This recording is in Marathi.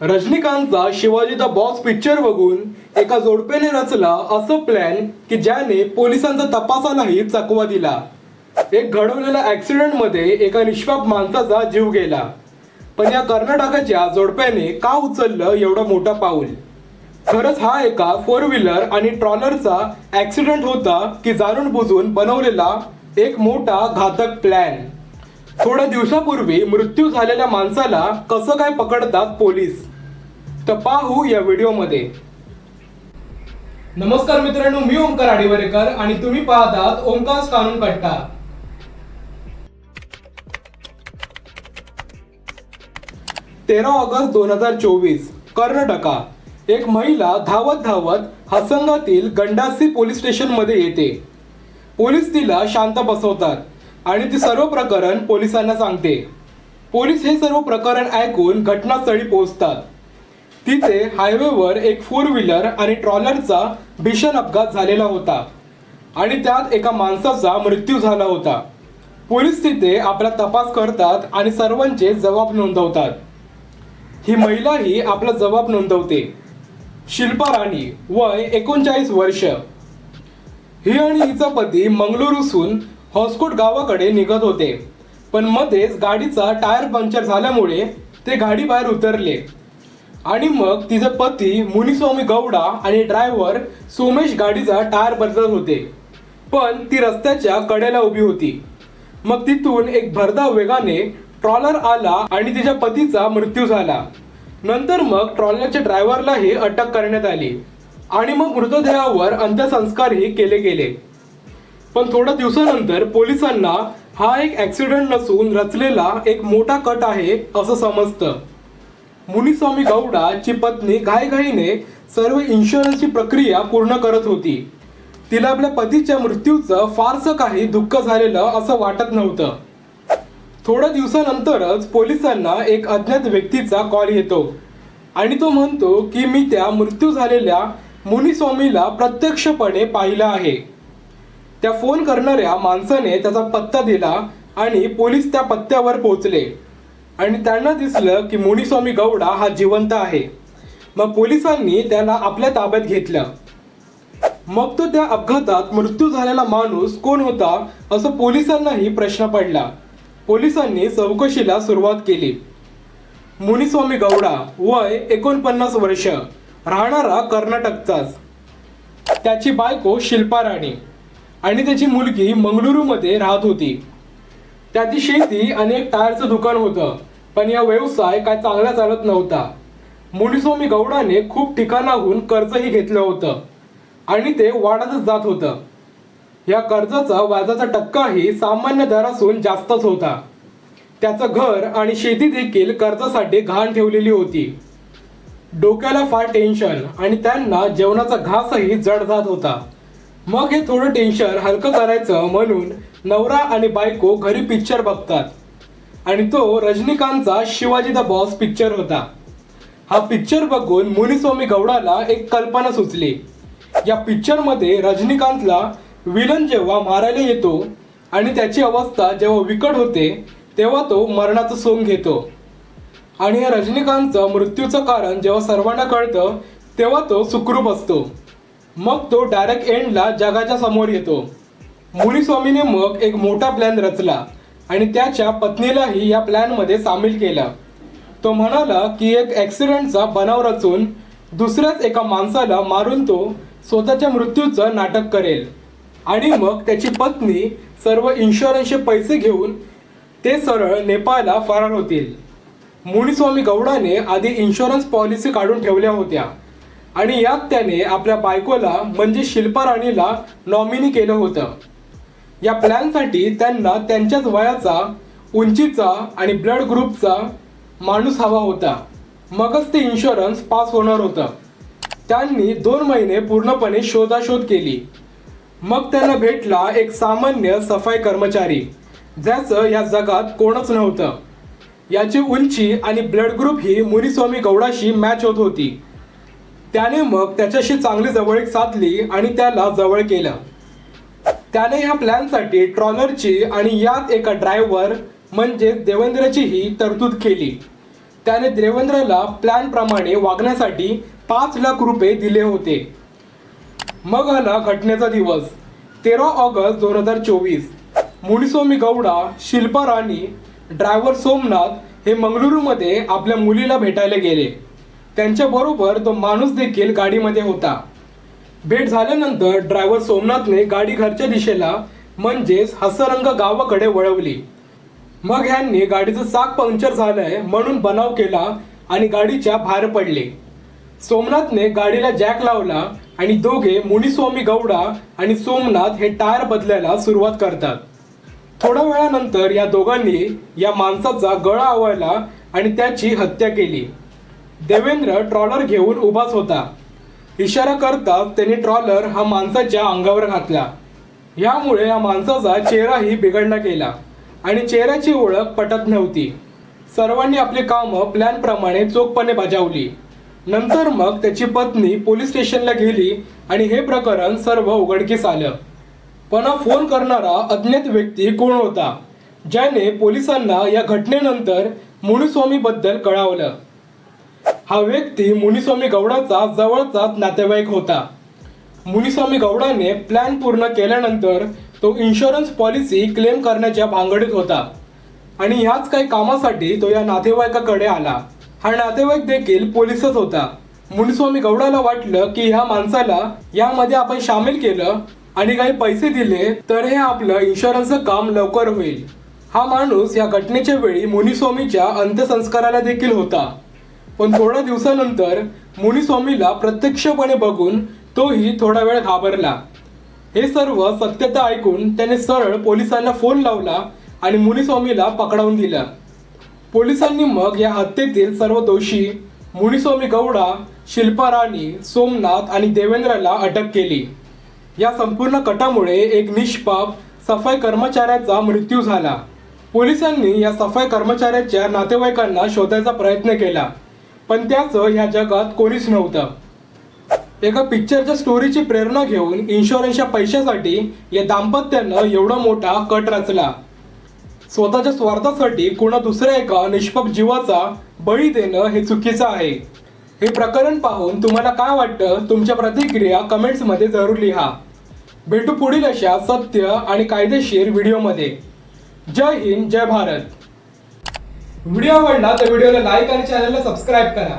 रजनीकांतचा शिवाजी द बॉस पिक्चर बघून एका जोडप्याने रचला असं प्लॅन की ज्याने पोलिसांचा तपासालाही चकवा दिला. एक घडवलेल्या ऍक्सिडेंटमध्ये एका निष्पाप माणसाचा जीव गेला. पण या कर्नाटकाच्या जोडप्याने का उचललं एवढं मोठा पाऊल? खरंच हा एका फोर व्हीलर आणि ट्रॉलरचा ऍक्सिडेंट होता की जाणून बुजून बनवलेला एक मोठा घातक प्लॅन थोड्या दिवसापूर्वी मृत्यू झालेल्या माणसाला कसं काय पकडतात पोलीस? तर पाहू या व्हिडिओमध्ये. नमस्कार मित्रांनो मी ओंकार आडिवरेकर आणि तुम्ही पाहतात ओंकार कानून कट्टा. तेरा ऑगस्ट दोन हजार चोवीस कर्नाटका. एक महिला धावत धावत हसंगातील गंडासी पोलीस स्टेशनमध्ये येते. पोलीस तिला शांत बसवतात. आणि ती सर्व प्रकरण पोलिसांना सांगते. पोलीस हे सर्व प्रकरण ऐकून घटनास्थळी पोहोचतात. तिथे हायवेवर एक फोर व्हीलर आणि ट्रॉलरचा भीषण अपघात झालेला होता आणि त्यात एका माणसाचा मृत्यू झाला होता. पोलीस तिथे आपला तपास करतात आणि सर्वांचे जबाब नोंदवतात. ही महिलाही आपला जबाब नोंदवते. शिल्पा राणी वय एकोणचाळीस वर्ष. ही आणि हिचा पती मंगळुरूसून हॉस्कोट गावाकडे निघत होते. पण मध्येच गाडीचा टायर पंक्चर झाल्यामुळे ते गाडी बाहेर उतरले. आणि मग तिचे पती मुनिस्वामी गौडा आणि ड्रायव्हर सोमेश गाडीचा टायर बदलत होते. पण ती रस्त्याच्या कडेला उभी होती. मग तिथून एक भरधाव वेगाने ट्रॉलर आला आणि तिच्या पतीचा मृत्यू झाला. नंतर मग ट्रॉलरच्या ड्रायव्हरलाही अटक करण्यात आली. आणि मग मृतदेहावर अंत्यसंस्कारही केले गेले. पण थोड्या दिवसानंतर पोलिसांना हा एक ऍक्सिडेंट नसून रचलेला एक मोठा कट आहे असं समजतं. मुनिस्वामी गौडाची पत्नी घाईघाईने सर्व इन्शुरन्सची प्रक्रिया पूर्ण करत होती. तिला आपल्या पतीच्या मृत्यूचं फारसं काही दुःख झालेलं असं वाटत नव्हतं. थोड्या दिवसानंतरच पोलिसांना एक अज्ञात व्यक्तीचा कॉल येतो. आणि तो म्हणतो की मी त्या मृत्यू झालेल्या मुनिस्वामीला प्रत्यक्षपणे पाहिलं आहे. त्या फोन करणाऱ्या माणसाने त्याचा पत्ता दिला आणि पोलीस त्या पत्त्यावर पोहोचले. आणि त्यांना दिसलं की मुनिस्वामी गौडा हा जिवंत आहे. मग पोलिसांनी त्याला आपल्या ताब्यात घेतलं. मग तो त्या अपघातात मृत्यू झालेला माणूस कोण होता असं पोलिसांनाही प्रश्न पडला. पोलिसांनी चौकशीला सुरुवात केली. मुनिस्वामी गौडा वय एकोणपन्नास वर्ष राहणारा कर्नाटकचाच. त्याची बायको शिल्पा राणी. आणि त्याची मुलगी मंगळुरूमध्ये राहत होती. त्याची शेती आणि एक टायरचं दुकान होतं पण या व्यवसाय काय चांगला चालत नव्हता. मुनिस्वामी गौडाने खूप ठिकाणाहून कर्जही घेतलं होतं आणि ते वाढतच जात होतं. या कर्जाचा व्याजाचा टक्काही सामान्य दरासून जास्तच होता. त्याचं घर आणि शेती देखील कर्जासाठी घाण ठेवलेली होती. डोक्याला फार टेन्शन आणि त्यांना जेवणाचा घासही जड जात होता. मग हे थोडं टेन्शन हलकं करायचं म्हणून नवरा आणि बायको घरी पिक्चर बघतात. आणि तो रजनीकांतचा शिवाजी द बॉस पिक्चर होता. हा पिक्चर बघून मुनिस्वामी गौडाला एक कल्पना सुचली. या पिक्चरमध्ये रजनीकांतला विलन जेव्हा मारायला येतो आणि त्याची अवस्था जेव्हा विकट होते तेव्हा तो मरणाचं सोंग घेतो. आणि या रजनीकांतचं मृत्यूचं कारण जेव्हा सर्वांना कळतं तेव्हा तो सुखरूप असतो. मग तो डायरेक्ट एंडला जगाच्या समोर येतो. मुनिस्वामीने मग एक मोठा प्लॅन रचला आणि त्याच्या पत्नीलाही या प्लॅनमध्ये सामील केलं. तो म्हणाला की एक ॲक्सिडेंटचा बनाव रचून दुसऱ्याच एका माणसाला मारून तो स्वतःच्या मृत्यूचं नाटक करेल. आणि मग त्याची पत्नी सर्व इन्शुरन्सचे पैसे घेऊन ते सरळ नेपाळला फरार होतील. मुनिस्वामी गौडाने आधी इन्शुरन्स पॉलिसी काढून ठेवल्या होत्या. आणि यात त्याने आपल्या बायकोला म्हणजे शिल्पा राणीला नॉमिनी केलं होतं. या प्लॅनसाठी त्यांना त्यांच्याच वयाचा उंचीचा आणि ब्लड ग्रुपचा माणूस हवा होता. मगच ते इन्शुरन्स पास होणार होतं. त्यांनी दोन महिने पूर्णपणे शोधाशोध केली. मग त्यांना भेटला एक सामान्य सफाई कर्मचारी ज्याचं या जगात कोणच नव्हतं. याची उंची आणि ब्लड ग्रुप ही मुनिस्वामी गौडाशी मॅच होत होती. त्याने मग त्याच्याशी चांगली जवळीक साधली आणि त्याला जवळ केलं. त्याने ह्या प्लॅनसाठी ट्रॉलरची आणि यात एका ड्रायव्हर म्हणजे देवेंद्रचीही तरतूद केली. त्याने देवेंद्रला प्लॅनप्रमाणे वागण्यासाठी पाच लाख रुपये दिले होते. मग आला घटनेचा दिवस तेरा ऑगस्ट दोन हजार चोवीस. मुनिस्वामी गौडा शिल्पा राणी ड्रायव्हर सोमनाथ हे मंगळुरूमध्ये आपल्या मुलीला भेटायला गेले. त्यांच्याबरोबर तो माणूस देखील गाडीमध्ये होता. भेट झाल्यानंतर ड्रायव्हर सोमनाथने गाडी घरच्या दिशेला म्हणजेच हसरंग गावाकडे वळवली. मग ह्यांनी गाडीचं चाक पंक्चर झालंय म्हणून बनाव केला आणि गाडीच्या बाहेर पडले. सोमनाथने गाडीला जॅक लावला आणि दोघे मुनिस्वामी गौडा आणि सोमनाथ हे टायर बदलायला सुरुवात करतात. थोड्या वेळानंतर या दोघांनी या माणसाचा गळा आवळला आणि त्याची हत्या केली. देवेंद्र ट्रॉलर घेऊन उभाच होता. इशारा करताच त्यांनी ट्रॉलर हा माणसाच्या अंगावर घातला. यामुळे या माणसाचा चेहराही बिघडला गेला आणि चेहऱ्याची ओळख पटत नव्हती. सर्वांनी आपली कामं प्लॅनप्रमाणे चोखपणे बजावली. नंतर मग त्याची पत्नी पोलीस स्टेशनला गेली आणि हे प्रकरण सर्व उघडकीस आलं. पण हा फोन करणारा अज्ञात व्यक्ती कोण होता? ज्याने पोलिसांना या घटनेनंतर मुनिस्वामी कळावलं कळवलं. हा व्यक्ती मुनिस्वामी गौडाचा जवळचाच नातेवाईक होता. मुनिस्वामी गौडाने प्लॅन पूर्ण केल्यानंतर तो इन्शुरन्स पॉलिसी क्लेम करण्याच्या भांगडीत होता. आणि ह्याच काही कामासाठी तो या नातेवाईकाकडे आला. हा नातेवाईक देखील पोलिसच होता. मुनिस्वामी गौडाला वाटलं की ह्या माणसाला यामध्ये आपण सामील केलं आणि काही पैसे दिले तर हे आपलं इन्शुरन्सचं काम लवकर होईल. हा माणूस या घटनेच्या वेळी मुनिस्वामीच्या अंत्यसंस्काराला देखील होता. पण थोड्या दिवसानंतर मुनिस्वामीला प्रत्यक्षपणे बघून तोही थोडा वेळ घाबरला. हे सर्व सत्यता ऐकून त्याने सरळ पोलिसांना फोन लावला आणि मुनिस्वामीला पकडावून दिला. पोलिसांनी मग या हत्येतील सर्व दोषी मुनिस्वामी गौडा शिल्पा राणी सोमनाथ आणि देवेंद्रला अटक केली. या संपूर्ण कटामुळे एक निष्पाप सफाई कर्मचाऱ्याचा मृत्यू झाला. पोलिसांनी या सफाई कर्मचाऱ्याच्या नातेवाईकांना शोधायचा प्रयत्न केला. पण त्याचं ह्या जगात कोणीच नव्हतं. एका पिक्चरच्या स्टोरीची प्रेरणा घेऊन इन्शुरन्सच्या पैशासाठी या दाम्पत्यानं एवढा मोठा कट रचला. स्वतःच्या स्वार्थासाठी कुणा दुसऱ्या एका निष्पाप जीवाचा बळी देणं हे चुकीचं आहे. हे प्रकरण पाहून तुम्हाला काय वाटतं? तुमच्या प्रतिक्रिया कमेंट्समध्ये जरूर लिहा. भेटू पुढील अशा सत्य आणि कायदेशीर व्हिडिओमध्ये जय हिंद जय भारत. व्हिडिओ आवडला तर व्हिडिओला लाईक आणि चॅनलला सबस्क्राईब करा.